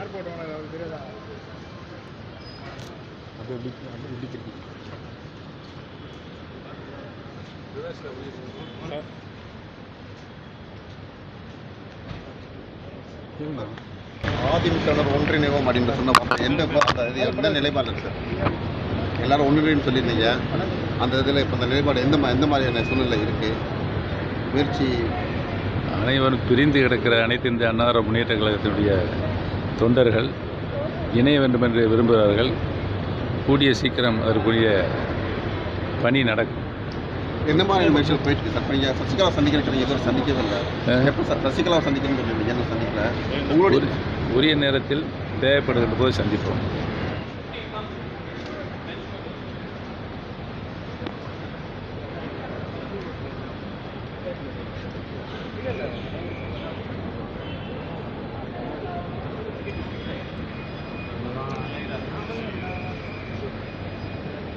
Airport owner தெரியாதா திருப்பி? அதிமுகவினர் ஒன்றிணைவோம் அப்படின்னு சொன்ன வார்த்தை எந்த நிலைப்பாடு இருக்கு? சார் எல்லாரும் ஒன்றிணைன்னு சொல்லியிருந்தீங்க. அந்த இதில் இப்போ அந்த நிலைப்பாடு எந்த மா எந்த மாதிரியான சூழ்நிலை இருக்குது முயற்சி அனைவரும் பிரிந்து கிடக்கிற அனைத்து இந்திய அன்னார முன்னேற்ற கழகத்தினுடைய தொண்டர்கள் இணைய வேண்டும் என்று விரும்புகிறார்கள். கூடிய சீக்கிரம் அதற்குரிய பணி நடக்கும் என்ன மாதிரியான முயற்சிகள் போயிட்டு சார் நீங்கள் சசிகலா சந்திக்கிறீங்க எதுவும் சந்திக்கவே இல்லை ஆ. எப்போ சார் சசிகலா சந்திக்கணும்னு என்ன சந்திக்கல. உங்களுடைய உரி- உரிய நேரத்தில் தேவைப்படுகின்ற போது சந்திப்போம். ঠিক আছে।